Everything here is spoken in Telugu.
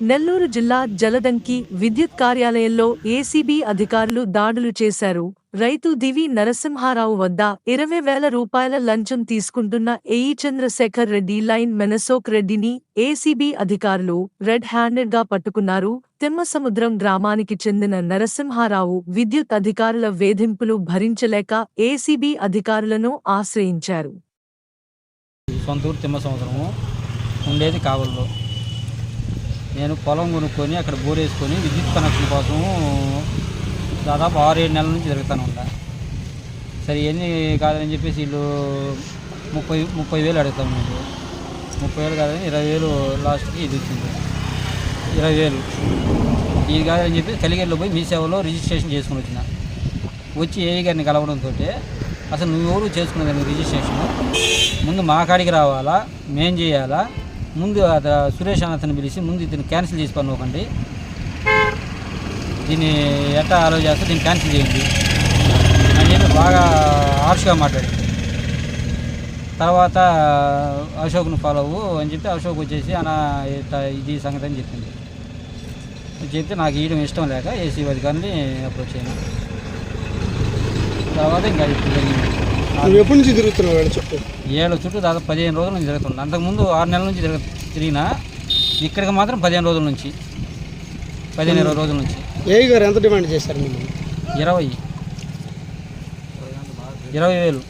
నెల్లూరు జిల్లా జలదంకి విద్యుత్ కార్యాలయంలో ఏసీబీ అధికారులు దాడులు చేశారు. రైతు దివి నరసింహారావు వద్ద ఇరవై వేల రూపాయల లంచం తీసుకుంటున్న ఏఈ చంద్రశేఖర్ రెడ్డి లైన్ మెనసోక్ రెడ్డిని ఏసీబీ అధికారులు రెడ్ హ్యాండెడ్గా పట్టుకున్నారు. తిమ్మసముద్రం గ్రామానికి చెందిన నరసింహారావు విద్యుత్ అధికారుల వేధింపులు భరించలేక ఏసీబీ అధికారులను ఆశ్రయించారు. సొంతూరు తిమ్మసముద్రము ఉండేది కావల్లో. నేను పొలం కొనుక్కొని అక్కడ బోర్ వేసుకొని విద్యుత్ కనెక్షన్ కోసం దాదాపు ఆరు ఏడు నెలల నుంచి తిరుగుతాను ఉంటా సరే ఎన్ని కాదని చెప్పేసి వీళ్ళు ముప్పై ముప్పై వేలు అడుగుతాం మీకు ముప్పై వేలు కాదని ఇరవై వేలు లాస్ట్కి ఇది వచ్చింది. ఇరవై వేలు. ఇది కాదని చెప్పి కలిగేరులో పోయి మీ సేవలో రిజిస్ట్రేషన్ చేసుకుని వచ్చిన. వచ్చి ఏఐ గారిని కలవడంతో అసలు నువ్వు ఎవరు చేసుకునేదాన్ని రిజిస్ట్రేషన్? ముందు మా కాడికి రావాలా? మేం చేయాలా? ముందు అత సురేష్ అన్న అతను పిలిచి ముందు ఇతను క్యాన్సిల్ చేసి పనుకోకండి దీన్ని ఎట్టా ఆలో చేస్తే దీన్ని క్యాన్సిల్ చేయండి. అని చెప్పి బాగా హార్ష్గా మాట్లాడింది. తర్వాత అశోక్ను ఫాలో అవ్వు అని చెప్పి అశోక్ వచ్చేసి అన్న ఇది సంగతి అని చెప్పింది. చెప్తే నాకు ఇవ్వడం ఇష్టం లేక ఏసీ అధికారిని అప్రోచ్ అయ్యాను తర్వాత ఇంకా ఇప్పుడు జరిగింది. నువ్వు ఎప్పటి నుంచి తిరుగుతున్నావు చెప్పు. ఏళ్ళ చుట్టూ దాదాపు పదిహేను రోజుల నుంచి జరుగుతుంది. అంతకుముందు ఆరు నెలల నుంచి తిరగ తిరిగినా ఇక్కడికి మాత్రం పదిహేను రోజుల నుంచి. పదిహేను ఇరవై రోజుల నుంచి. ఏఈ గారు ఎంత డిమాండ్ చేశారు మిమ్మల్ని? ఇరవై. ఇరవై వేలు.